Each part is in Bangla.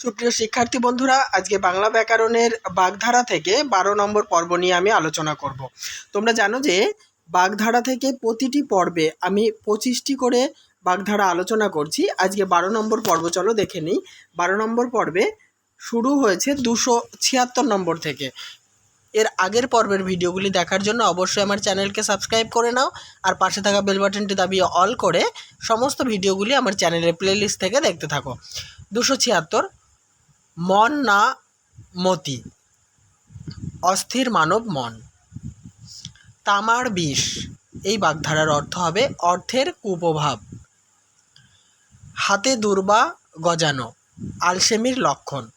সুপ্রিয় শিক্ষার্থী বন্ধুরা, আজকে বাংলা ব্যাকরণের বাগধারা থেকে বারো নম্বর পর্ব নিয়ে আমি আলোচনা করব। তোমরা জানো যে বাগধারা থেকে প্রতিটি পর্বে আমি পঁচিশটি করে বাগধারা আলোচনা করছি। আজকে বারো নম্বর পর্ব, চলো দেখে নিই। বারো নম্বর পর্বে শুরু হয়েছে দুশো ছিয়াত্তর নম্বর থেকে। এর আগের পর্বের ভিডিওগুলি দেখার জন্য অবশ্যই আমার চ্যানেলকে সাবস্ক্রাইব করে নাও আর পাশে থাকা বেল বাটনটি দাবিয়ে অল করে সমস্ত ভিডিওগুলি আমার চ্যানেলের প্লেলিস্ট থেকে দেখতে থাকো। দুশো ছিয়াত্তর মন না মতি। অস্থির মানব মন। তামার বিষ। এই বাগধারার অর্থ হবে অর্থের কুপ্রভাব। হাতে দুর্বা গজানো, আলসেমির লক্ষণ।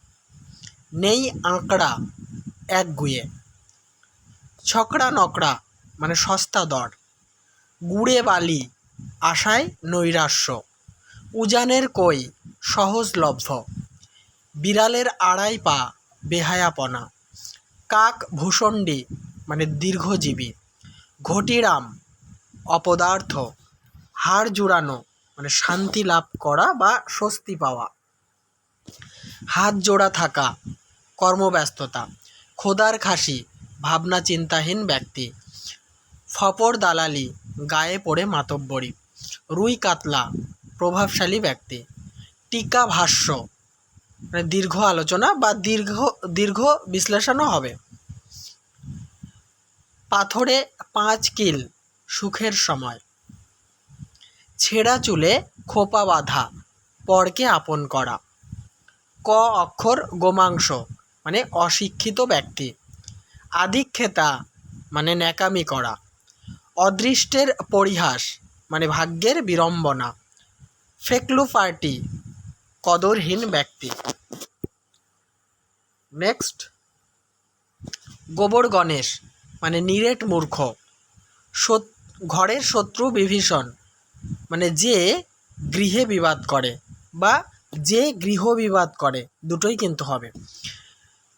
নেই আঁকড়া এক গুয়ে। ছকড়া নকড়া মানে সস্তা দর। গুড়ে বালি, আশায় নৈরাশ্য। উজানের কই, সহজলভ্য। বিড়ালের আড়াই পা, বেহায়াপনা। কাক ভূষণ্ডী মানে দীর্ঘজীবী। ঘটিরাম, অপদার্থ। হাড় জোড়ানো মানে শান্তি লাভ করা বা স্বস্তি পাওয়া। হাত জোড়া থাকা, কর্মব্যস্ততা। খোদার খাসি ভাবনা চিন্তাহীন ব্যক্তি। ফপর দালালি, গায়ে পড়ে মাতব্বরি। রুই কাতলা, প্রভাবশালী ব্যক্তি। টিকা ভাষ্য মানে দীর্ঘ আলোচনা বা দীর্ঘ দীর্ঘ বিশ্লেষণও হবে। পাথরে পাঁচ কিল সুখের সময়। ছেঁড়া চুলে খোপা বাঁধা, পরকে আপন করা। ক অক্ষর গোমাংস মানে অশিক্ষিত ব্যক্তি। আধিক্ষেতা মানে ন্যাকামি করা। অদৃষ্টের পরিহাস মানে ভাগ্যের বিড়ম্বনা। ফেকলু পার্টি কদরহীন ব্যক্তি। নেক্সট গোবর গণেশ মানে নিরেট মূর্খ। ঘরের শত্রু বিভীষণ মানে যে গৃহে বিবাদ করে বা যে গৃহ বিবাদ করে, দুটোই কিন্তু হবে।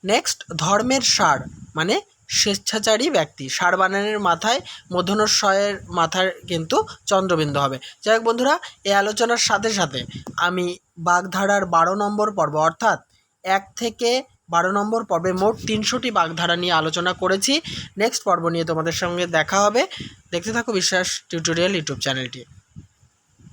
নেক্সট ধর্মের সার মানে স্বেচ্ছাচারী ব্যক্তি। সার বানানের মাথায় মধ্যনস্বয়ের মাথার কিন্তু চন্দ্রবিন্দু হবে। যাই হোক বন্ধুরা, এই আলোচনার সাথে সাথে আমি বাগধারার বারো নম্বর পর্ব, অর্থাৎ এক থেকে বারো নম্বর পর্বে মোট তিনশোটি বাগধারা নিয়ে আলোচনা করেছি। নেক্সট পর্ব নিয়ে তোমাদের সঙ্গে দেখা হবে। দেখতে থাকো বিশ্বাস টিউটোরিয়াল ইউটিউব চ্যানেলটি।